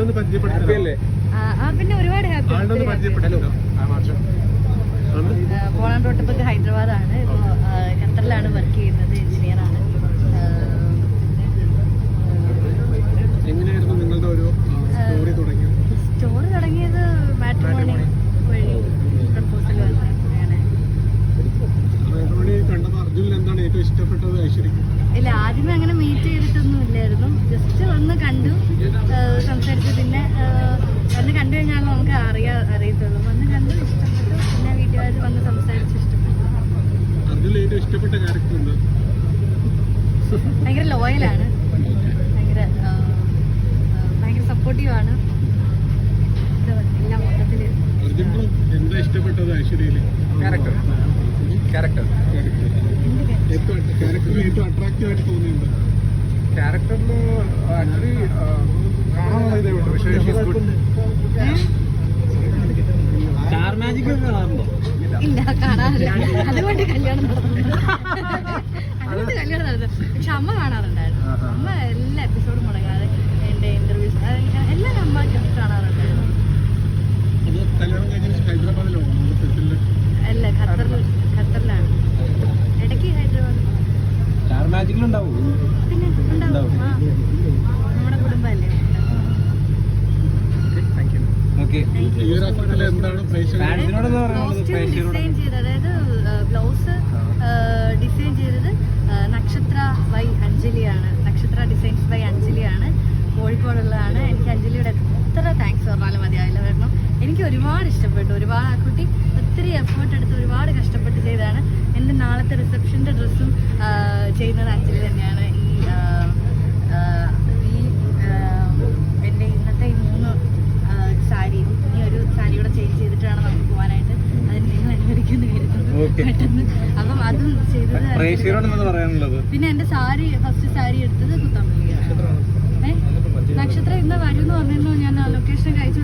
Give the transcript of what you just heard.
ആളിനൊന്ന് പരിചയപ്പെടുത്തല്ലേ പിന്നെ ഒരുപാട് ഹാപ്പി ആളിനൊന്ന് പരിചയപ്പെടുത്തല്ലോ പോളാൻ റോട്ടപ്പൊക്കെ ഹൈദരാബാദാണ്. ഇപ്പോൾ ഖത്തറിലാണ് വർക്ക് ചെയ്യുന്നത് എഞ്ചിനീയറാണ് എങ്ങനെയായിരുന്നു നിങ്ങളുടെ ഒരു സ്റ്റോറി തുടങ്ങിയത്? സ്റ്റോറി തുടങ്ങിയത് മാട്രിമോണി വഴി പ്രപ്പോസൽ എന്താണ് ഏറ്റവും ഇഷ്ടപ്പെട്ടത് ഐശ്വര്യക്ക്? ഇല്ല ആദ്യമേ അങ്ങനെ മീറ്റ് ചെയ്തിട്ടൊന്നും ഇല്ലായിരുന്നു. ജസ്റ്റ് വന്ന് കണ്ടു ആ, സംസാരിച്ചു പിന്നെ ആ, വന്ന് കണ്ടു കഴിഞ്ഞാൽ നമുക്ക് അറിയാ അറിയത്തുള്ളൂ. വന്ന് കണ്ടു ഇഷ്ടപ്പെട്ടു. പിന്നെ വീട്ടുകാർ വന്ന് സംസാരിച്ച് ഇഷ്ടപ്പെട്ടു. ഇഷ്ടപ്പെട്ട ക്യാരക്ടർ ഭയങ്കര ലോയലാണ് ഭയങ്കര ഭയങ്കര സപ്പോർട്ടീവാണ് ആണ്. എല്ലാം മൊത്തത്തിൽ എന്താ ഇഷ്ടപ്പെട്ടത് ഐശ്വര്യയിൽ? ക്യാരക്ടർ ക്യാരക്ടർ ഏറ്റവും അട്രാക്റ്റീവ് ആയിട്ട് തോന്നിയത് ക്യാരക്ടറിൽ ആക്ച്വലി സ്റ്റാർ മാജിക് കാണാറുണ്ടോ ഇല്ല കാണാറില്ല അതുകൊണ്ട് കല്യാണം അതുകൊണ്ട് കല്യാണം നടന്നു പക്ഷെ അമ്മ കാണാറുണ്ടായിരുന്നു അമ്മ എല്ലാ എപ്പിസോഡും മുടങ്ങാതെ എന്റെ ഇന്റർവ്യൂസ് എല്ലാം അമ്മ കാണാറുണ്ടായിരുന്നു അല്ല ഖത്തറിൽ ഖത്തറിലാണ് ഇടയ്ക്ക് ഹൈദരാബാദ് സ്റ്റാർ മാജിക്കിലുണ്ടാവും പിന്നെ ഉണ്ടാവും നമ്മുടെ കുടുംബമല്ലേ കോസ്റ്റ്യൂം ഡിസൈൻ ചെയ്ത് അതായത് ബ്ലൗസ് ഡിസൈൻ ചെയ്തത് നക്ഷത്ര വൈ അഞ്ജലിയാണ്. നക്ഷത്ര ഡിസൈൻസ് ബൈ അഞ്ജലിയാണ്. കോഴിക്കോടുള്ളതാണ്. എനിക്ക് അഞ്ജലിയുടെ എത്ര താങ്ക്സ് പറഞ്ഞാലും മതിയായില്ല കാരണം എനിക്ക് ഒരുപാട് ഇഷ്ടപ്പെട്ടു. ഒരുപാട് ആ കുട്ടി ഒത്തിരി എഫേർട്ട് എടുത്ത് ഒരുപാട് കഷ്ടപ്പെട്ട് ചെയ്തതാണ്. എന്റെ നാളത്തെ റിസപ്ഷന്റെ ഡ്രസ്സും ചെയ്യുന്നത് അഞ്ജലി പെട്ടെന്ന്. അപ്പം അതും ചെയ്തത് പറയാനുള്ളത്? പിന്നെ എന്റെ സാരി ഫസ്റ്റ് സാരി എടുത്തത് കുത്തമ്പള്ളിയാണ് ഏ? നക്ഷത്രം ഇന്ന് വരും എന്ന് പറഞ്ഞിരുന്നു. ഞാൻ ലൊക്കേഷൻ കഴിച്ചു